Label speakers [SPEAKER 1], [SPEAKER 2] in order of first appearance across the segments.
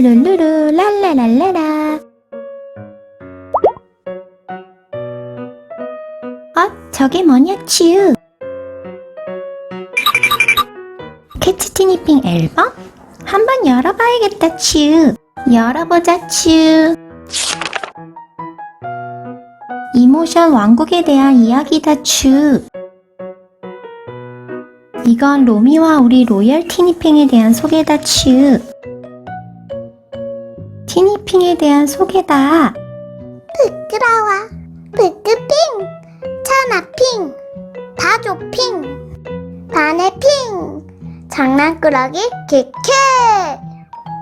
[SPEAKER 1] 뚜루루루 랄라랄라라 어? 저게 뭐냐? 치우 캐치 티니핑 앨범? 한번 열어봐야겠다 치우 열어보자 치우 이모션 왕국에 대한 이야기다 츄 이건 로미와 우리 로열 티니핑에 대한 소개다 츄 티니핑에 대한 소개다.
[SPEAKER 2] 부끄러워. 부끄핑. 천하핑. 다조핑. 바네핑. 장난꾸러기 키키.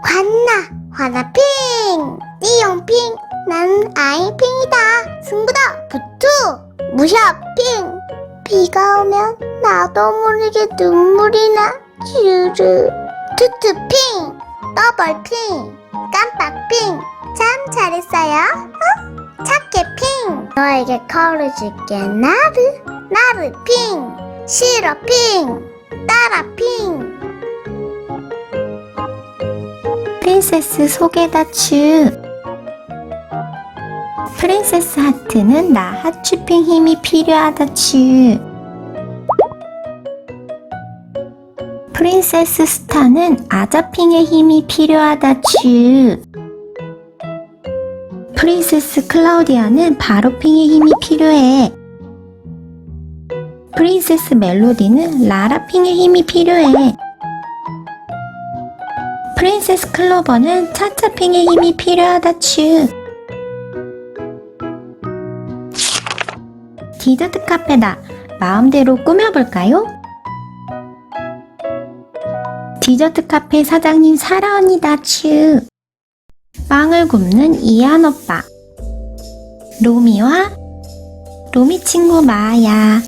[SPEAKER 2] 환나. 화나핑. 띠용핑. 난 아이핑이다. 승부다. 부투. 무샤핑. 비가 오면 나도 모르게 눈물이 나. 슈르. 투투핑. 더블핑. 깜빡 핑. 참 잘했어요. 어? 착해 핑. 너에게 커를 줄게. 나르. 나르 핑. 싫어 핑. 따라 핑.
[SPEAKER 1] 프린세스 소개다 츄. 프린세스 하트는 나 하츄핑 힘이 필요하다 츄. 프린세스 스타는 아자핑의 힘이 필요하다 츄. 프린세스 클라우디아는 바로핑의 힘이 필요해. 프린세스 멜로디는 라라핑의 힘이 필요해. 프린세스 클로버는 차차핑의 힘이 필요하다 츄. 디저트 카페다. 마음대로 꾸며볼까요? 디저트 카페 사장님 사라 언니다 츄. 빵을 굽는 이한 오빠. 로미와 로미 친구 마야.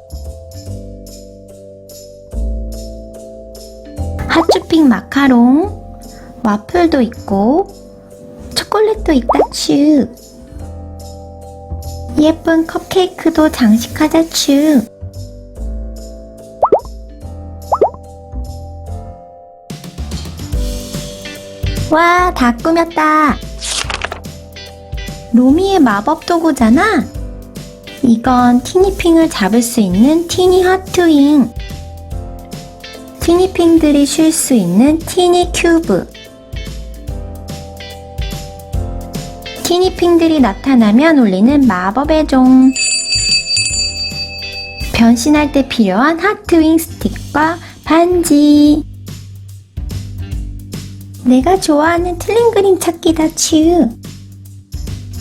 [SPEAKER 1] 핫쇼핑 마카롱. 와플도 있고 초콜릿도 있다 츄. 예쁜 컵케이크도 장식하자 츄. 와, 다 꾸몄다. 로미의 마법 도구잖아. 이건 티니핑을 잡을 수 있는 티니 하트윙. 티니핑들이 쉴 수 있는 티니 큐브. 티니핑들이 나타나면 울리는 마법의 종. 변신할 때 필요한 하트윙 스틱과 반지. 내가 좋아하는 틀린 그림 찾기다, 츄.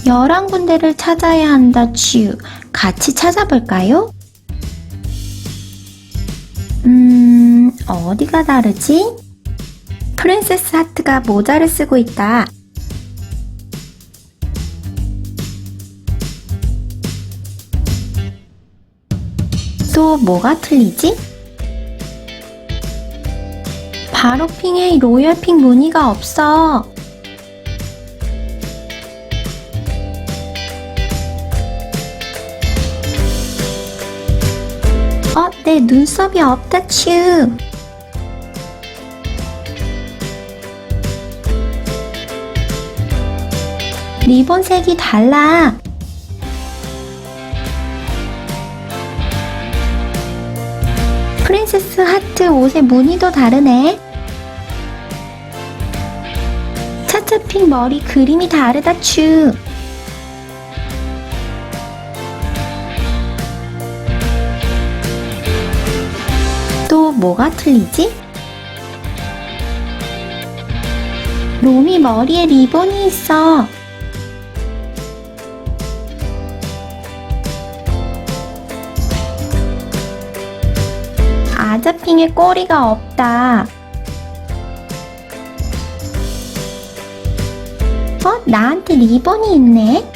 [SPEAKER 1] 11군데를 찾아야 한다, 츄. 같이 찾아볼까요? 음, 어디가 다르지? 프린세스 하트가 모자를 쓰고 있다. 또 뭐가 틀리지? 바로 핑에 로열 핑 무늬가 없어. 어, 내 눈썹이 없다, 츄. 리본 색이 달라. 프린세스 하트 옷의 무늬도 다르네. 핑 머리 그림이 다르다, 츄. 또 뭐가 틀리지? 로미 머리에 리본이 있어. 아자핑에 꼬리가 없다. 어? 나한테 리본이 있네?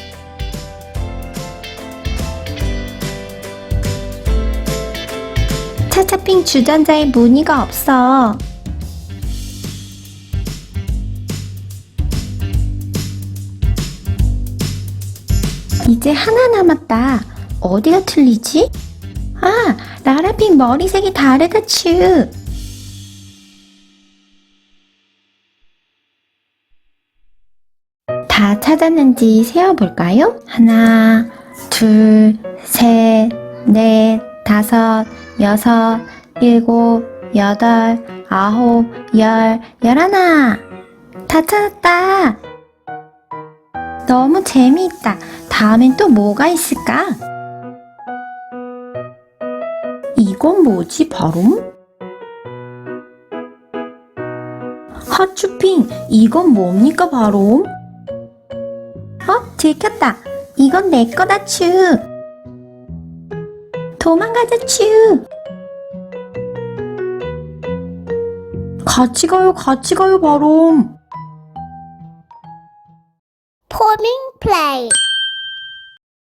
[SPEAKER 1] 차차핑 주전자에 무늬가 없어. 이제 하나 남았다. 어디가 틀리지? 아, 라라핑 머리색이 다르다, 츄. 다 찾았는지 세어볼까요? 하나, 둘, 셋, 넷, 다섯, 여섯, 일곱, 여덟, 아홉, 열, 열하나. 다 찾았다. 너무 재미있다. 다음엔 또 뭐가 있을까? 이건 뭐지, 바로? 하츄핑, 이건 뭡니까, 바로? 어, 들켰다. 이건 내 거다, 츄. 도망가자, 츄. 같이 가요, 같이 가요, 바로.
[SPEAKER 2] 포밍 플레이